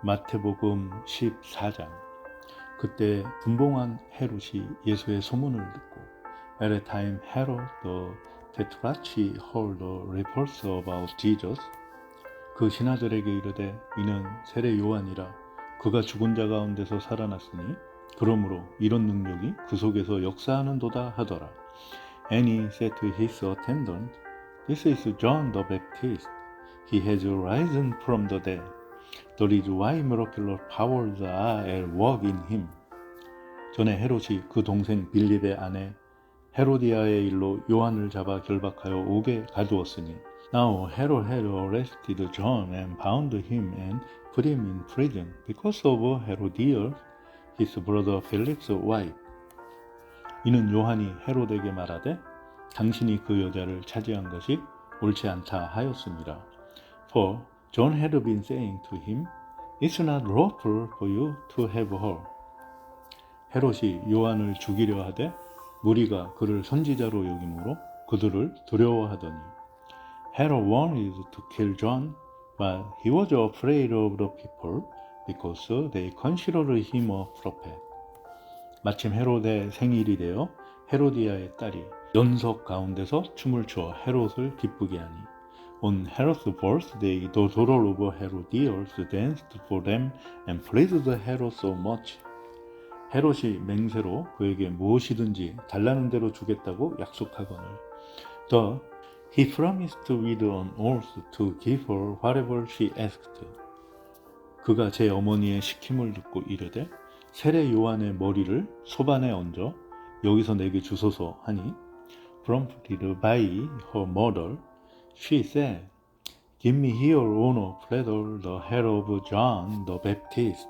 마태복음 14장 그때 분봉한 헤롯이 예수의 소문을 듣고 Herod the Tetrarch heard the reports about Jesus 그 신하들에게 이르되 이는 세례 요한이라 그가 죽은 자 가운데서 살아났으니 그러므로 이런 능력이 그 속에서 역사하는도다 하더라 And he said to his attendant This is John the Baptist He has risen from the dead Powers are at work in him. 전에 헤롯이 그 동생 빌립의 아내 헤로디아의 일로 요한을 잡아 결박하여 옥에 가두었으니 Now Herod had arrested John and bound him and put him in prison because of Herodias, his brother Philip's wife. 이는 요한이 헤롯에게 말하되 당신이 그 여자를 차지한 것이 옳지 않다 하였습니다. For John had been saying to him, It's not lawful for you to have her. 헤롯이 요한을 죽이려 하되 무리가 그를 선지자로 여김으로 그들을 두려워하더니 Herod wanted to kill John, but he was afraid of the people because they considered him a prophet. 마침 헤롯의 생일이 되어 헤로디아의 딸이 연석 가운데서 춤을 추어 헤롯을 기쁘게 하니 On Herod's birthday, the daughter of Herodias danced for them and praised Herod so much. 헤롯이 맹세로 그에게 무엇이든지 달라는 대로 주겠다고 약속하거늘. The he promised with an oath to give her whatever she asked. 그가 제 어머니의 시킴을 듣고 이르되 세례 요한의 머리를 소반에 얹어 여기서 내게 주소서 하니 prompted by her mother She said, Give me here on a platter the head of John the Baptist.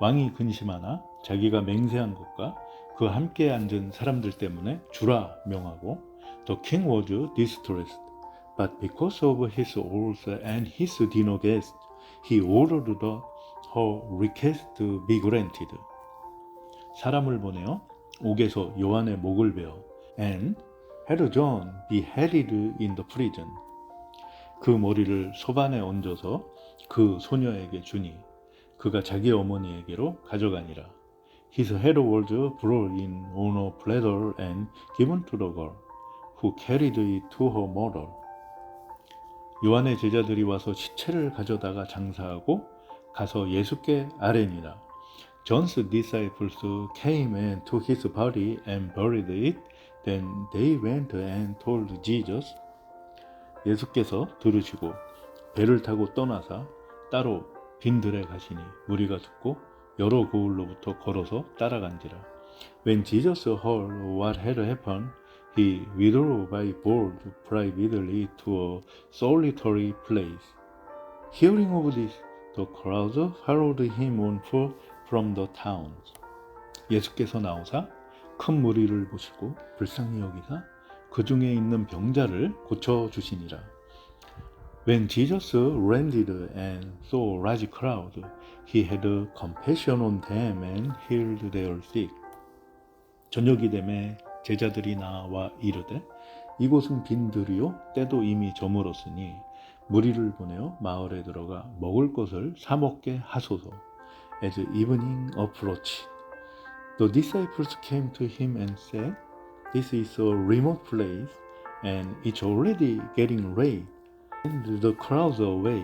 왕이 근심하나 자기가 맹세한 것과 그 함께 앉은 사람들 때문에 주라 명하고 The king was distressed, but because of his oath and his dinner guest, he ordered the her request to be granted. 사람을 보내어 옥에서 요한의 목을 베어 and had John beheaded in the prison. 그 머리를 소반에 얹어서 그 소녀에게 주니 그가 자기 어머니에게로 가져가니라. His head was brought in on a platter and given to the girl, who carried it to her mother. 요한의 제자들이 와서 시체를 가져다가 장사하고 가서 예수께 아뢰니라. John's disciples came and took his body and buried it. Then they went and told Jesus. 예수께서 들으시고 배를 타고 떠나사 따로 빈들에 가시니 무리가 듣고 여러 고을로부터 걸어서 따라간지라. When Jesus heard what had happened, he withdrew by boat privately to a solitary place. Hearing of this, the crowds followed him on foot from the towns. 예수께서 나오사 큰 무리를 보시고 불쌍히 여기사 그 중에 있는 병자를 고쳐 주시니라. When Jesus landed and saw a large crowd, he had compassion on them and healed their sick. 저녁이 되매 제자들이 나와 이르되 이곳은 빈들이요 때도 이미 저물었으니 무리를 보내어 마을에 들어가 먹을 것을 사 먹게 하소서. As evening approached, the disciples came to him and said, This is a remote place, and it's already getting late. Send the crowds away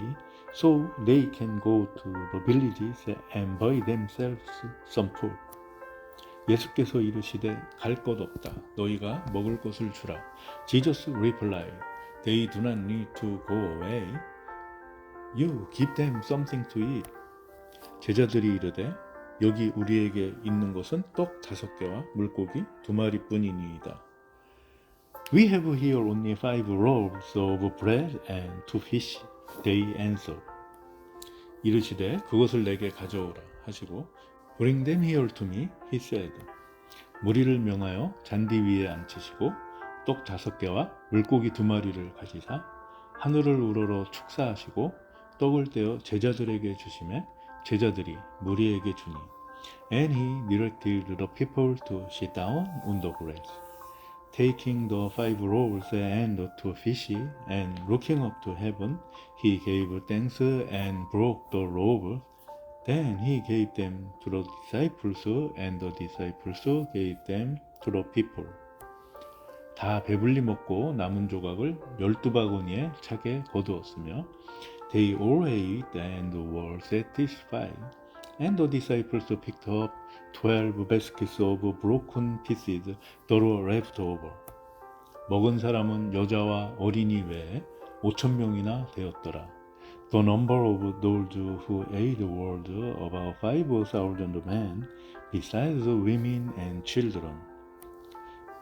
so they can go to the villages and buy themselves some food. 예수께서 이르시되 갈 것 없다. 너희가 먹을 것을 주라. Jesus replied, They do not need to go away. You give them something to eat. 제자들이 이르되 여기 우리에게 있는 것은 떡 다섯 개와 물고기 두 마리뿐이니이다. We have here only five loaves of bread and two fish. They answered. 이르시되 그것을 내게 가져오라 하시고 Bring them here to me, he said. 무리를 명하여 잔디 위에 앉히시고 떡 다섯 개와 물고기 두 마리를 가지사 하늘을 우러러 축사하시고 떡을 떼어 제자들에게 주심에 제자들이 무리에게 주니 And he directed the people to sit down on the grass. taking the five loaves and the two fishes, and looking up to heaven, he gave thanks and broke the loaves. Then he gave them to the disciples, and the disciples gave them to the people. 다 배불리 먹고 남은 조각을 열두 바구니에 차게 거두었으며 They all ate and were satisfied. And the disciples picked up twelve baskets of broken pieces that were left over. 먹은 사람은 여자와 어린이 외에 오천 명이나 되었더라. The number of those who ate was about five thousand men, besides women and children.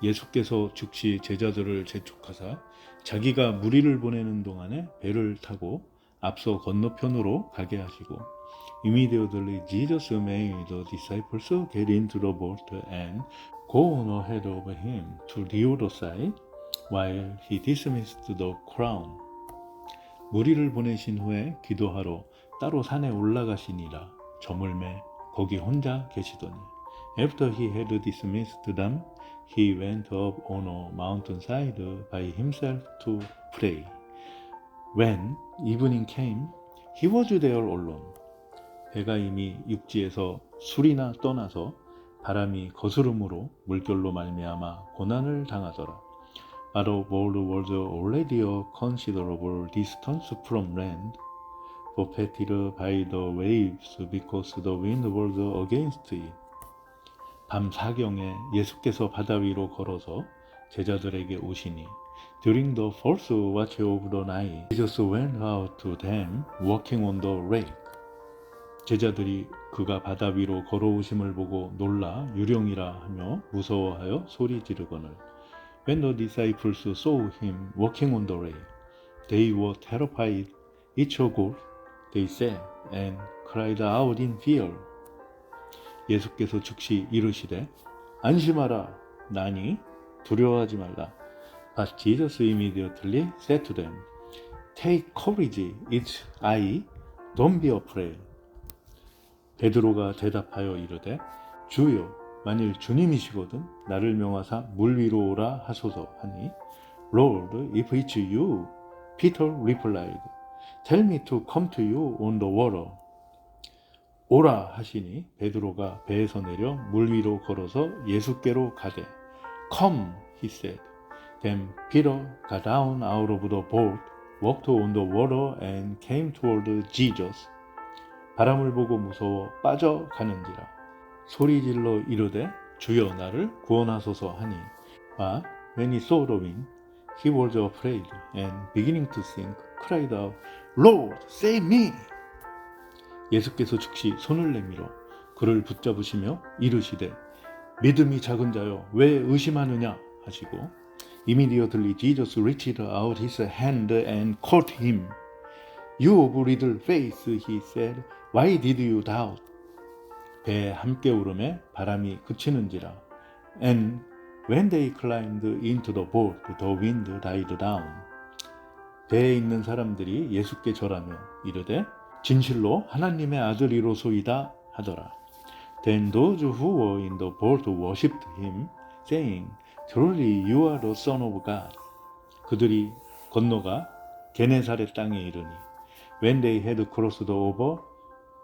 예수께서 즉시 제자들을 재촉하사 자기가 무리를 보내는 동안에 배를 타고 앞서 건너편으로 가게 하시고 Immediately Jesus made the disciples get into the boat and go on ahead of him to the other side while he dismissed the crowd. 무리를 보내신 후에 기도하러 따로 산에 올라가시니라 저물매 거기 혼자 계시더니 After he had dismissed them, he went up on a mountainside by himself to pray. When evening came, he was there alone. 배가 이미 육지에서 술이나 떠나서 바람이 거스름으로 물결로 말미암아 고난을 당하더라. But the boat was already a considerable distance from land, buffeted by the waves because the wind was against it. 밤 사경에 예수께서 바다 위로 걸어서 제자들에게 오시니 During the first watch of the night, Jesus went out to them walking on the lake. 제자들이 그가 바다 위로 걸어오심을 보고 놀라 유령이라 하며 무서워하여 소리 지르거늘 When the disciples saw him walking on the lake, they were terrified. It's a ghost, they said, and cried out in fear. 예수께서 즉시 이르시되 안심하라 나니 두려워하지 말라. But Jesus immediately said to them, Take courage, it's I, don't be afraid. 베드로가 대답하여 이르되 주여 만일 주님이시거든 나를 명하사 물 위로 오라 하소서 하니 Lord, if it's you, Peter replied, Tell me to come to you on the water. 오라 하시니 베드로가 배에서 내려 물 위로 걸어서 예수께로 가되 Come, he said. Then Peter got down out of the boat, walked on the water, and came toward Jesus. 바람을 보고 무서워 빠져가는지라 소리질러 이르되 주여 나를 구원하소서 하니 But when he saw the wind, he was afraid and beginning to sink, cried out, Lord, save me! 예수께서 즉시 손을 내밀어 그를 붙잡으시며 이르시되 믿음이 작은 자여 왜 의심하느냐 하시고 Immediately Jesus reached out his hand and caught him. You of little faith, he said, why did you doubt? 배에 함께 오름에 바람이 그치는지라. And when they climbed into the boat, the wind died down. 배에 있는 사람들이 예수께 절하며 이르되 진실로 하나님의 아들이로소이다 하더라. Then those who were in the boat worshipped him, saying, Truly you are the Son of God. 그들이 건너가 게네사렛 땅에 이르니 When they had crossed over,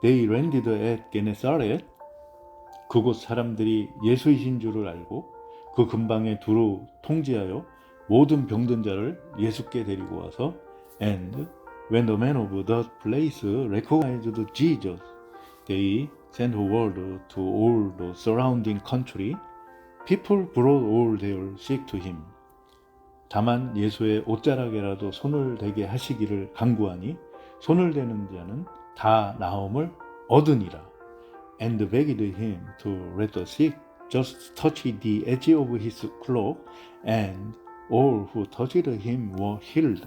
they landed at Gennesaret. 그곳 사람들이 예수이신 줄을 알고 그 근방에 두루 통지하여 모든 병든 자를 예수께 데리고 와서 and when the men of that place recognized Jesus, they sent word to all the surrounding country. People brought all their sick to him. 다만 예수의 옷자락에라도 손을 대게 하시기를 간구하니 손을 대는 자는 다 나음을 얻으니라. And begged him to let the sick just touch the edge of his cloak, and all who touched him were healed.